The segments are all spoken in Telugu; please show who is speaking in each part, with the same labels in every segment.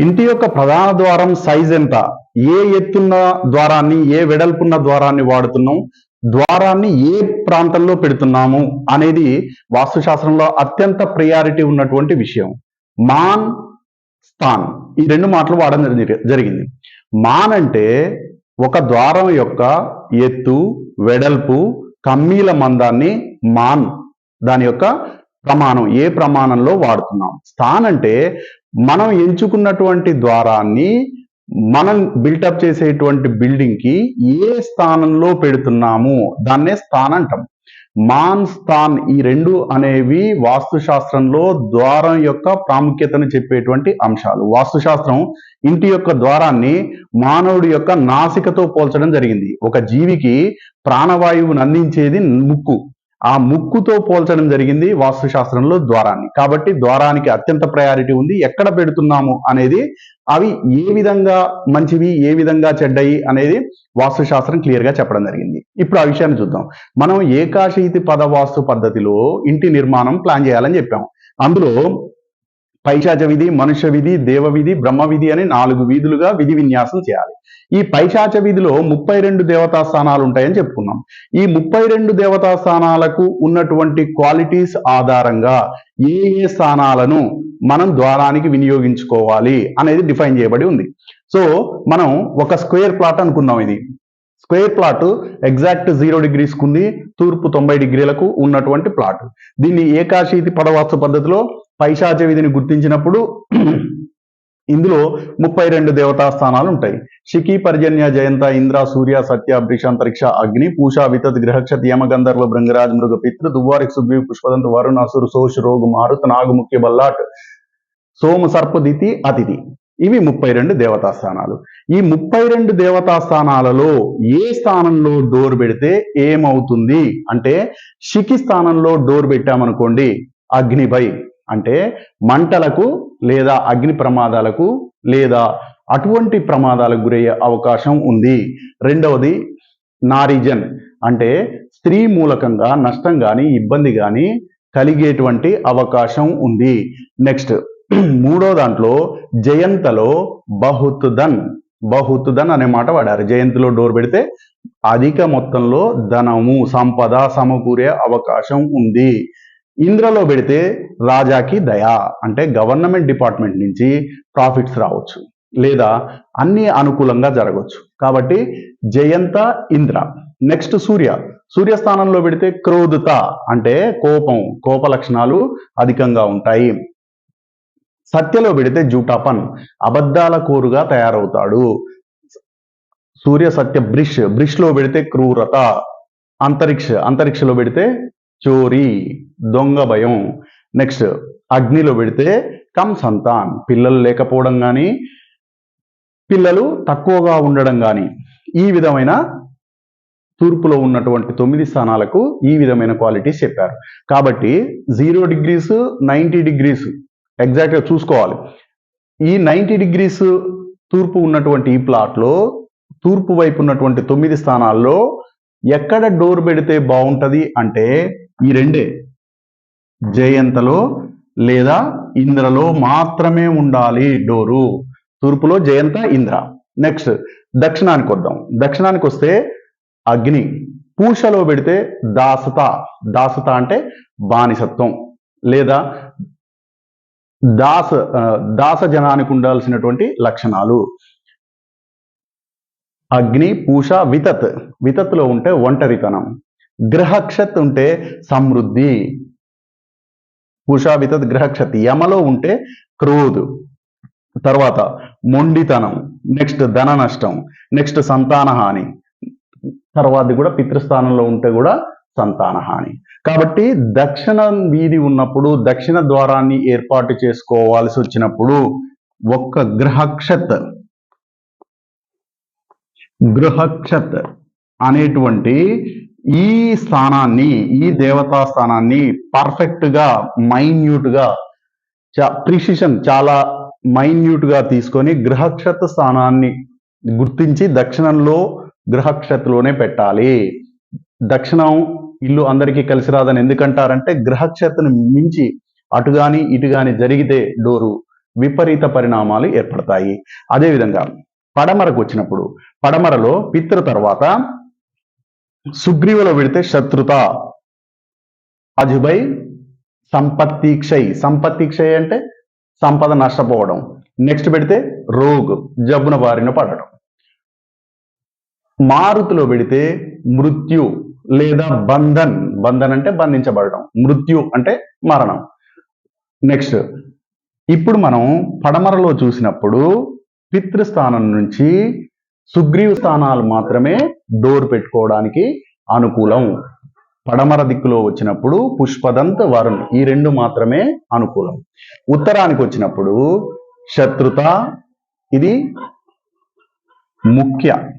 Speaker 1: ఇంటి యొక్క ప్రధాన ద్వారం సైజ్ ఎంత? ఏ ఎత్తున్న ద్వారాన్ని ఏ వెడల్పున్న ద్వారాన్ని వాడుతున్నాం? ద్వారాన్ని ఏ ప్రాంతంలో పెడుతున్నాము? అనేది వాస్తుశాస్త్రంలో అత్యంత ప్రియారిటీ ఉన్నటువంటి విషయం. మాన్ స్థాన్. ఈ రెండు మాటలు వాడడం జరిగింది. మాన్ అంటే ఒక ద్వారం యొక్క ఎత్తు వెడల్పు కమ్మీల మందాన్ని మాన్ దాని యొక్క ప్రమాణం ఏ ప్రమాణంలో వాడుతున్నాం? స్థాన్ అంటే మనం ఎంచుకున్నటువంటి ద్వారాన్ని మనం బిల్టప్ చేసేటువంటి బిల్డింగ్కి ఏ స్థానంలో పెడుతున్నాము? దాన్నే స్థాన్ అంటాం. మాన్ స్థాన్ ఈ రెండు అనేవి వాస్తుశాస్త్రంలో ద్వారం యొక్క ప్రాముఖ్యతను చెప్పేటువంటి అంశాలు. వాస్తుశాస్త్రం ఇంటి యొక్క ద్వారాన్ని మానవుడి యొక్క నాసికతో పోల్చడం జరిగింది. ఒక జీవికి ప్రాణవాయువును అందించేది ముక్కు. ఆ ముక్కుతో పోల్చడం జరిగింది వాస్తుశాస్త్రంలో ద్వారాన్ని. కాబట్టి ద్వారానికి అత్యంత ప్రయారిటీ ఉంది. ఎక్కడ పెడుతున్నాము అనేది అవి ఏ విధంగా మంచివి ఏ విధంగా చెడ్డయి అనేది వాస్తుశాస్త్రం క్లియర్గా చెప్పడం జరిగింది. ఇప్పుడు ఆ విషయాన్ని చూద్దాం. మనం ఏకాశీతి పద వాస్తు పద్ధతిలో ఇంటి నిర్మాణం ప్లాన్ చేయాలని చెప్పాము. అందులో పైశాచ విధి మనుష్య విధి దేవ విధి బ్రహ్మ విధి అని నాలుగు వీధులుగా విధి విన్యాసం చేయాలి. ఈ పైశాచ విధిలో ముప్పై రెండు దేవతా స్థానాలు ఉంటాయని చెప్పుకున్నాం. ఈ ముప్పై రెండు దేవతా స్థానాలకు ఉన్నటువంటి క్వాలిటీస్ ఆధారంగా ఏ ఏ స్థానాలను మనం ద్వారానికి వినియోగించుకోవాలి అనేది డిఫైన్ చేయబడి ఉంది. సో మనం ఒక స్క్వేర్ ప్లాట్ అనుకుందాం ఇది. Square plot exact zero degrees ఉంది తూర్పు తొంభై డిగ్రీలకు ఉన్నటువంటి ప్లాట్. దీన్ని ఏకాశీతి పదవాస్తు పద్ధతిలో పైశాచ విధిని గుర్తించినప్పుడు ఇందులో ముప్పై రెండు దేవతా స్థానాలు ఉంటాయి. శిఖి పర్జన్య జయంత ఇంద్ర సూర్య సత్య అంతరిక్ష అగ్ని పూష వితత్ గ్రహక్షత్ యమగంధర్వ భృంగరాజ్ మృగ పితృ దువ్వారిక్ సుగ్వి పుష్పదంత వరుణ అసురు సోష్ రోగు మారుత నాగు ముఖ్య బల్లాట్ సోమ సర్పదితి అతిథి. ఇవి ముప్పై రెండు దేవతా స్థానాలు. ఈ ముప్పై రెండు దేవతా స్థానాలలో ఏ స్థానంలో డోర్ పెడితే ఏమవుతుంది? అంటే శిఖి స్థానంలో డోర్ పెట్టామనుకోండి అగ్నిపై అంటే మంటలకు లేదా అగ్ని ప్రమాదాలకు లేదా అటువంటి ప్రమాదాలకు గురయ్యే అవకాశం ఉంది. రెండవది నారిజన్. అంటే స్త్రీ మూలకంగా నష్టం కానీ ఇబ్బంది కానీ కలిగేటువంటి అవకాశం ఉంది. నెక్స్ట్ మూడో దాంట్లో జయంతలో బహుతుదన్. బహుతుదన్ అనే మాట వాడారు. జయంతిలో డోర్ పెడితే అధిక మొత్తంలో ధనము సంపద సమకూరే అవకాశం ఉంది. ఇంద్రలో పెడితే రాజాకి దయా. అంటే గవర్నమెంట్ డిపార్ట్మెంట్ నుంచి ప్రాఫిట్స్ రావచ్చు. లేదా అన్ని అనుకూలంగా జరగవచ్చు కాబట్టి జయంత ఇంద్ర. నెక్స్ట్ సూర్య. సూర్యస్థానంలో పెడితే క్రోధత. అంటే కోపం. కోప లక్షణాలు అధికంగా ఉంటాయి. సత్యలో పెడితే జూటాపన్. అబద్ధాల కోరుగా తయారవుతాడు. సూర్య సత్య బ్రిష్. బ్రిష్లో పెడితే క్రూరత. అంతరిక్ష. అంతరిక్షలో పెడితే చోరీ దొంగ భయం. నెక్స్ట్ అగ్నిలో పెడితే కమ్ సంతాన్. పిల్లలు లేకపోవడం కానీ పిల్లలు తక్కువగా ఉండడం కానీ ఈ విధమైన తూర్పులో ఉన్నటువంటి తొమ్మిది స్థానాలకు ఈ విధమైన క్వాలిటీస్ చెప్పారు. కాబట్టి జీరో డిగ్రీస్ నైంటీ డిగ్రీస్ ఎగ్జాక్ట్గా చూసుకోవాలి. ఈ నైంటీ డిగ్రీస్ తూర్పు ఉన్నటువంటి ఈ ప్లాట్లో తూర్పు వైపు ఉన్నటువంటి తొమ్మిది స్థానాల్లో ఎక్కడ డోర్ పెడితే బాగుంటుంది అంటే ఈ రెండే. జయంతలో లేదా ఇంద్రలో మాత్రమే ఉండాలి డోరు. తూర్పులో జయంత ఇంద్ర. నెక్స్ట్ దక్షిణానికి వద్దాం. దక్షిణానికి వస్తే అగ్ని. పూషలో పెడితే దాసత. దాసత అంటే బానిసత్వం. లేదా దాస దాస జనానికి ఉండాల్సినటువంటి లక్షణాలు. అగ్ని పూష వితత్. వితత్లో ఉంటే ఒంటరితనం. గ్రహక్షత్ ఉంటే సమృద్ధి. పూష గ్రహక్షత్. యమలో ఉంటే క్రోధ్. తర్వాత మొండితనం నెక్స్ట్ ధన నష్టం నెక్స్ట్ సంతాన హాని తర్వాత కూడా పితృస్థానంలో ఉంటే కూడా సంతాన హాని కాబట్టి దక్షిణ వీధి ఉన్నప్పుడు దక్షిణ ద్వారాన్ని ఏర్పాటు చేసుకోవాల్సి వచ్చినప్పుడు ఒక్క గ్రహక్షత్. గృహక్షత్ అనేటువంటి ఈ స్థానాన్ని ఈ దేవతా స్థానాన్ని పర్ఫెక్ట్గా మైన్యూట్గా ప్రిసిషన్ చాలా మైన్యూట్గా తీసుకొని గ్రహక్షత స్థానాన్ని గుర్తించి దక్షిణంలో గ్రహక్షత్రలోనే పెట్టాలి. దక్షిణం ఇల్లు అందరికీ కలిసి రాదని ఎందుకంటారంటే గ్రహక్షత్తుని మించి అటు గాని ఇటు గాని జరిగితే డోరు విపరీత పరిణామాలు ఏర్పడతాయి. అదేవిధంగా పడమరకు వచ్చినప్పుడు పడమరలో పితృ తర్వాత సుగ్రీవులో పెడితే శత్రుత. అజుబై సంపత్తి క్షయ్ సంపత్తి అంటే సంపద నష్టపోవడం. నెక్స్ట్ పెడితే రోగ్ జబ్బున బారిన పడడం. మారుతిలో పెడితే మృత్యు లేదా బంధన్. బంధన్ అంటే బంధించబడడం. మృత్యు అంటే మరణం. నెక్స్ట్ ఇప్పుడు మనం పడమరలో చూసినప్పుడు పితృస్థానం నుంచి సుగ్రీవ స్థానాలు మాత్రమే డోర్ పెట్టుకోవడానికి అనుకూలం. పడమర దిక్కులో వచ్చినప్పుడు పుష్పదంత వరుణ్ ఈ రెండు మాత్రమే అనుకూలం. ఉత్తరానికి వచ్చినప్పుడు శత్రుత ఇది ముఖ్య.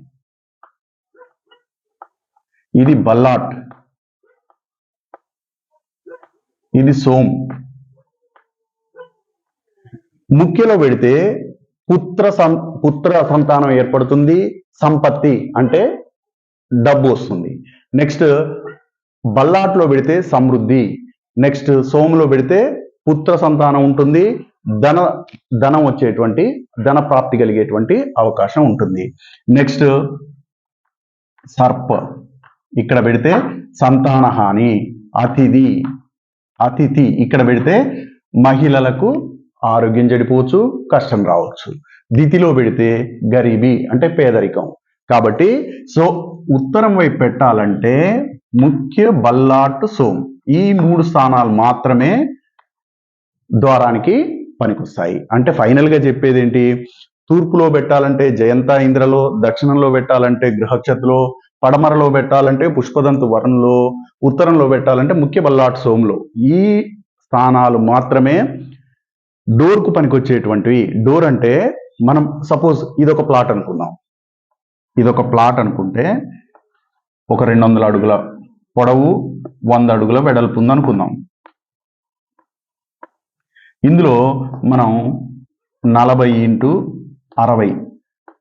Speaker 1: ఇది బల్లాట్. ఇది సోమ్. ముఖ్యలో పెడితే పుత్ర సం పుత్ర సంతానం ఏర్పడుతుంది సంపత్తి అంటే డబ్బు వస్తుంది. నెక్స్ట్ బల్లాట్లో పెడితే సమృద్ధి. నెక్స్ట్ సోములో పెడితే పుత్ర సంతానం ఉంటుంది. ధన ధనం వచ్చేటువంటి ధన ప్రాప్తి కలిగేటువంటి అవకాశం ఉంటుంది. నెక్స్ట్ సర్ప. ఇక్కడ పెడితే సంతాన హాని అతిథి అతిథి. ఇక్కడ పెడితే మహిళలకు ఆరోగ్యం చెడిపోవచ్చు కష్టం రావచ్చు. దితిలో పెడితే గరీబీ అంటే పేదరికం. కాబట్టి సో ఉత్తరం వైపు పెట్టాలంటే ముఖ్య బల్లాట్ సోమ్. ఈ మూడు స్థానాలు మాత్రమే ద్వారానికి పనికొస్తాయి. అంటే ఫైనల్గా చెప్పేది ఏంటి తూర్పులో పెట్టాలంటే జయంత ఇంద్రలో దక్షిణంలో పెట్టాలంటే గృహక్షతిలో పడమరలో పెట్టాలంటే పుష్పదంతు వరంలో ఉత్తరంలో పెట్టాలంటే ముఖ్య బల్లాట్ సోమ్లో. ఈ స్థానాలు మాత్రమే డోర్కు పనికొచ్చేటువంటివి. డోర్ అంటే మనం సపోజ్ ఇదొక ప్లాట్ అనుకుందాం. ఇది ఒక ప్లాట్ అనుకుంటే ఒక రెండు వందల అడుగుల పొడవు వంద అడుగుల వెడల్పు ఉంది అనుకుందాం ఇందులో మనం నలభై ఇంటూ అరవై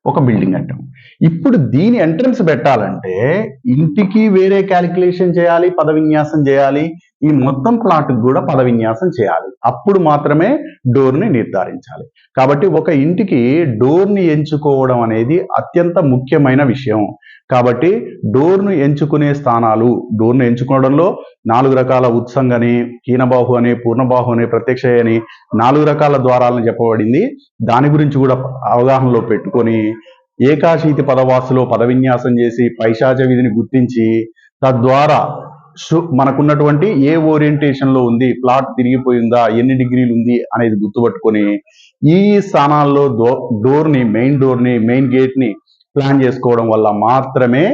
Speaker 1: ఒక బిల్డింగ్ అంటాం ఇప్పుడు దీని ఎంట్రన్స్ పెట్టాలంటే ఇంటికి వేరే క్యాలిక్యులేషన్ చేయాలి పద విన్యాసం చేయాలి ఈ మొత్తం ప్లాట్ కూడా పద విన్యాసం చేయాలి. అప్పుడు మాత్రమే డోర్ని నిర్ధారించాలి. కాబట్టి ఒక ఇంటికి డోర్ని ఎంచుకోవడం అనేది అత్యంత ముఖ్యమైన విషయం. కాబట్టి డోర్ను ఎంచుకునే స్థానాలు డోర్ను ఎంచుకోవడంలో నాలుగు రకాల ఉత్సంగని హీనబాహు అని పూర్ణబాహు అని ప్రత్యక్ష అని నాలుగు రకాల ద్వారాలను చెప్పబడింది. దాని గురించి కూడా అవగాహనలో పెట్టుకొని ఏకాశీతి పదవాసులో పద విన్యాసం చేసి పైశాచ విధిని గుర్తించి తద్వారా మనకున్నటువంటి ఏ ఓరియంటేషన్లో ఉంది ప్లాట్ తిరిగిపోయిందా ఎన్ని డిగ్రీలు ఉంది అనేది గుర్తుపట్టుకొని ఈ స్థానాల్లో డోర్ డోర్ని మెయిన్ డోర్ని మెయిన్ గేట్ని ప్లాన్ చేసుకోవడం వల్ల మాత్రమే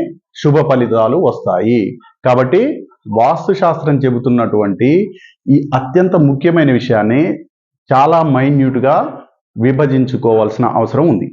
Speaker 1: శుభ ఫలితాలు వస్తాయి. కాబట్టి వాస్తు శాస్త్రం చెబుతున్నటువంటి ఈ అత్యంత ముఖ్యమైన విషయాన్ని చాలా మైన్యూట్గా విభజించుకోవాల్సిన అవసరం ఉంది.